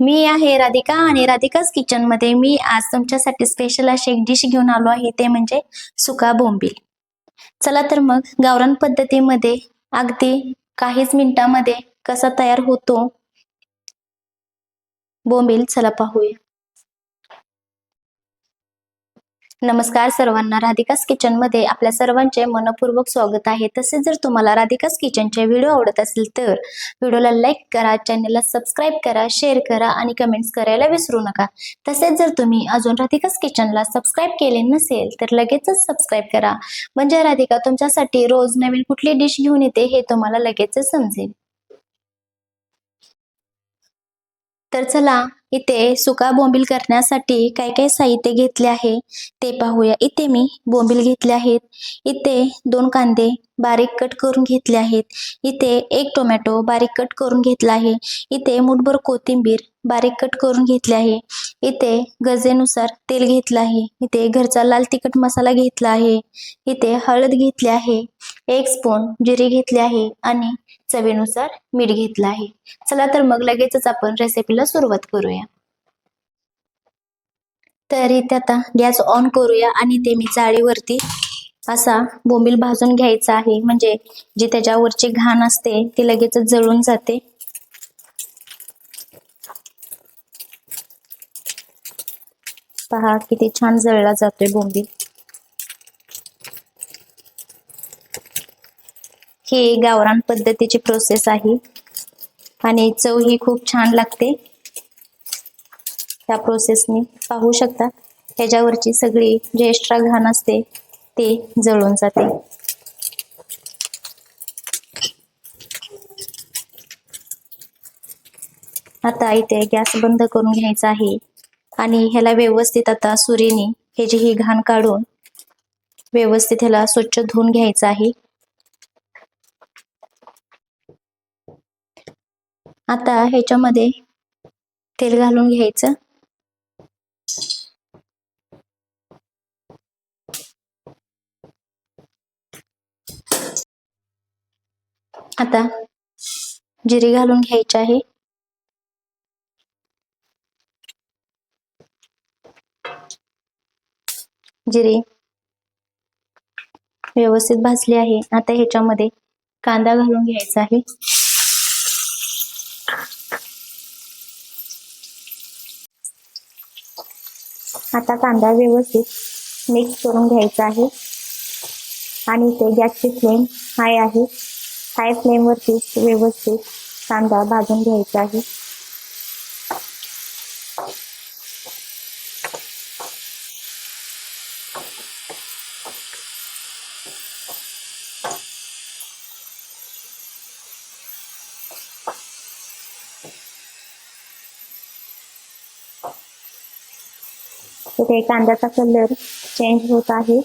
मी आहे राधिका आणि राधिकाच किचनमध्ये मी आज तुमच्यासाठी स्पेशल अशी एक डिश घेऊन आलो आहे ते म्हणजे सुका बोंबील. चला तर मग गावरान पद्धतीमध्ये अगदी काहीच मिनिटामध्ये कसा तयार होतो बोंबील चला पाहूया. नमस्कार सर्वांना. राधिकास किचनमध्ये आपल्या सर्वांचे मनपूर्वक स्वागत आहे. तसेच जर तुम्हाला राधिकास किचनचे व्हिडिओ आवडत असतील तर व्हिडिओला लाईक करा चॅनलला सबस्क्राईब करा शेअर करा आणि कमेंट्स करायला विसरू नका. तसेच जर तुम्ही अजून राधिकास किचनला सबस्क्राईब केले नसेल तर लगेचच सबस्क्राईब करा. म्हणजे राधिका तुमच्यासाठी रोज नवीन कुठली डिश घेऊन येते हे तुम्हाला लगेचच समजेल. तर चला इथे सुका बोंबील करण्यासाठी काय काय साहित्य घेतले आहे ते पाहूया. इथे मी बोंबील घेतले आहेत. इथे दोन कांदे बारीक कट करून घेतले आहेत. इथे एक टोमॅटो बारीक कट करून घेतला आहे. इथे मुठभर कोथिंबीर बारीक कट करून घेतले आहे. इथे गरजेनुसार तेल घेतलं आहे. इथे घरचा लाल तिखट मसाला घेतला आहे. इथे हळद घेतली आहे. एक स्पून जिरे घेतले आहे आणि चवीनुसार मीठ घेतलं आहे. चला तर मग लगेचच आपण रेसिपीला सुरुवात करूया. तर इथे आता गॅस ऑन करूया आणि ते मी चाळीवरती असा बोंबील भाजून घ्यायचा आहे. म्हणजे जी त्याच्यावरची घाण असते ती लगेच जळून जाते. पहा किती छान जळला जातोय बोंबील. ही गावरान पद्धतीची प्रोसेस आहे. आणि चव ही खूप छान लागते. त्या प्रोसेसने पाहू शकता. ह्याच्यावरची सगळी जे एक्स्ट्रा घाण असते ते जळून जाते. आता इथे गॅस बंद करून घ्यायचा आहे. आणि ह्याला व्यवस्थित आता सुरीने ह्याची ही घाण काढून व्यवस्थित ह्याला स्वच्छ धुवून घ्यायचं आहे. आता ह्याच्यामध्ये तेल घालून घ्यायचं. आता जिरे घालून घ्यायचे आहे. जिरे व्यवस्थित भाजले आहे. आता ह्याच्यामध्ये कांदा घालून घ्यायचा आहे. आता कांदा व्यवस्थित मिक्स करून घ्यायचा आहे. आणि ते गॅसची फ्लेम हाय आहे. हाय फ्लेमवरती व्यवस्थित कांदा भाजून घ्यायचा आहे. इथे कांद्याचा कलर चेंज होत आहे.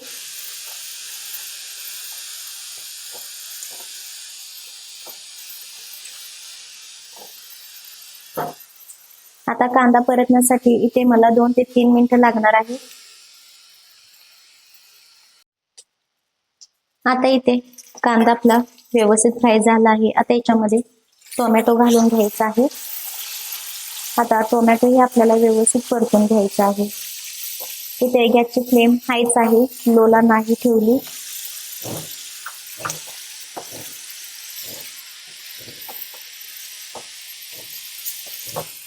आता कांदा परतण्यासाठी इथे मला दोन ते तीन मिनिटं लागणार आहे. आता इथे कांदा आपला व्यवस्थित फ्राय झाला आहे. आता याच्यामध्ये टोमॅटो घालून घ्यायचा आहे. आता टोमॅटो ही आपल्याला व्यवस्थित परतून घ्यायचा आहे. इथे गॅसची फ्लेम हायच आहे. लोला नाही ठेवली.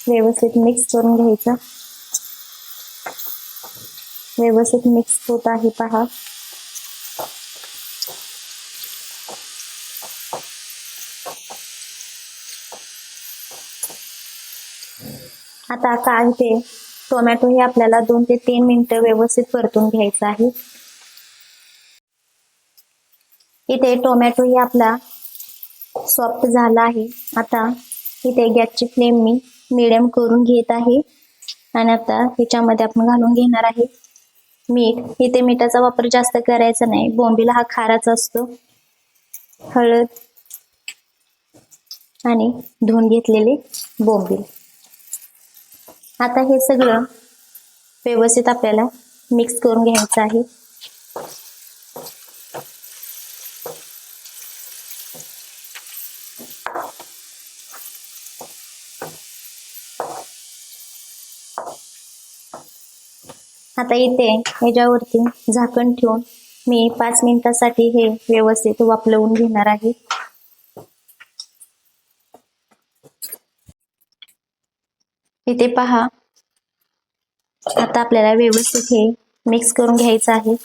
व्यवस्थित मिक्स करून घ्यायचं. व्यवस्थित मिक्स होत आहे पहा. आता काय ते टोमॅटो हे आपल्याला दोन ते तीन मिनिटं व्यवस्थित परतून घ्यायचं आहे. इथे टोमॅटो हे आपला सॉफ्ट झाला आहे. आता इथे गॅसची फ्लेम मी मिडियम करून घेत आहे. आणि आता ह्याच्यामध्ये आपण घालून घेणार आहे. मीठ. इथे मिठाचा वापर जास्त करायचा नाही. बोंबीला हा खाराचा असतो. हळद. आणि धुवून घेतलेले बोंबील. आता हे सगळं व्यवस्थित आपल्याला मिक्स करून घ्यायचं आहे. आता इथे ह्याच्यावरती झाकण ठेवून मी पाच मिनिटासाठी हे व्यवस्थित वापलवून घेणार आहे. इथे पहा. आता आपल्याला व्यवस्थित हे मिक्स करून घ्यायचं आहे.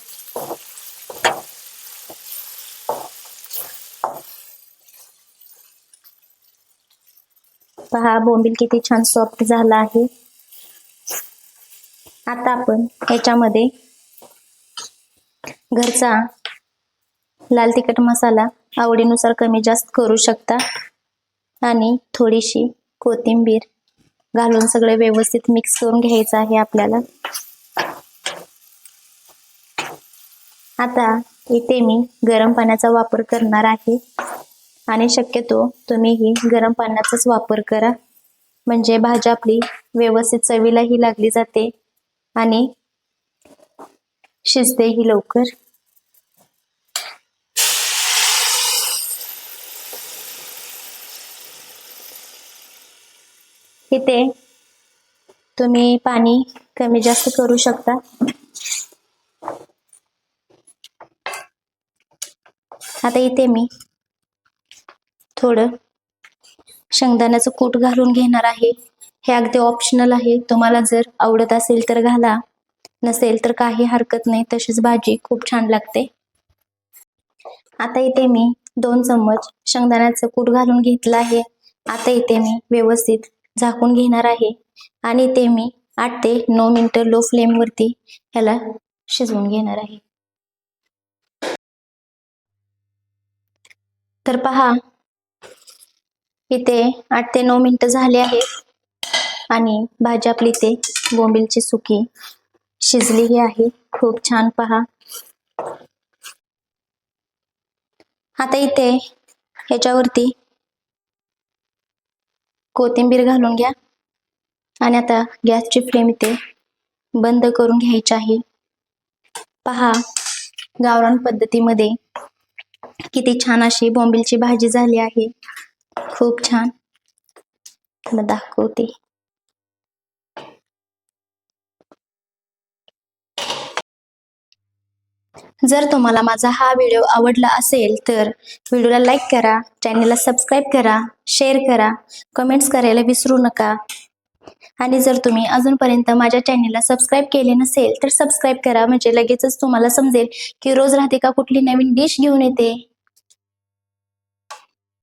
पहा बोंबील किती छान सॉफ्ट झाला आहे. आता आपण याच्यामध्ये घरचा लाल तिखट मसाला आवडीनुसार कमी जास्त करू शकता. आणि थोडीशी कोथिंबीर घालून सगळे व्यवस्थित मिक्स करून घ्यायचं आहे आपल्याला. आता इथे मी गरम पाण्याचा वापर करणार आहे. आणि शक्यतो तुम्हीही गरम पाण्याचाच वापर करा. म्हणजे भाजी आपली व्यवस्थित चवीलाही लागली जाते. आणि शिजतेही लवकर. इथे तुम्ही पाणी कमी जास्त करू शकता. आता इथे मी थोडं शेंगदाण्याचं कूट घालून घेणार आहे. हे अगदी ऑप्शनल आहे. तुम्हाला जर आवडत असेल तर घाला. नसेल तर काही हरकत नाही. तशीच भाजी खूप छान लागते. आता इथे मी दोन चम्मच शेंगदाण्याचं कूट घालून घेतलं आहे. आता इथे मी व्यवस्थित झाकून घेणार आहे. आणि ते मी आठ ते नऊ मिनिटं लो फ्लेमवरती ह्याला शिजवून घेणार आहे. तर पहा इथे आठ ते नऊ मिनिटं झाले आहेत. आणि भाजी आपली इथे बोंबिलची सुकी. शिजलेली आहे. खूप छान पहा. आता इथे ह्याच्यावरती कोथिंबीर घालून घ्या. आणि आता गॅसची फ्लेम इथे बंद करून घ्यायची आहे. पहा गावरान पद्धतीमध्ये किती छान अशी बोंबिलची भाजी झाली आहे. खूप छान. दाखवते. जर तुम्हाला माझा हा व्हिडिओ आवडला असेल तर व्हिडिओला लाईक करा चॅनलला सबस्क्राईब करा शेअर करा कमेंट्स करायला विसरू नका. आणि जर तुम्ही अजूनपर्यंत माझ्या चॅनलला सबस्क्राईब केले नसेल तर सबस्क्राईब करा म्हणजे लगेचच तुम्हाला समजेल की रोज राहते का कुठली नवीन डिश घेऊन येते.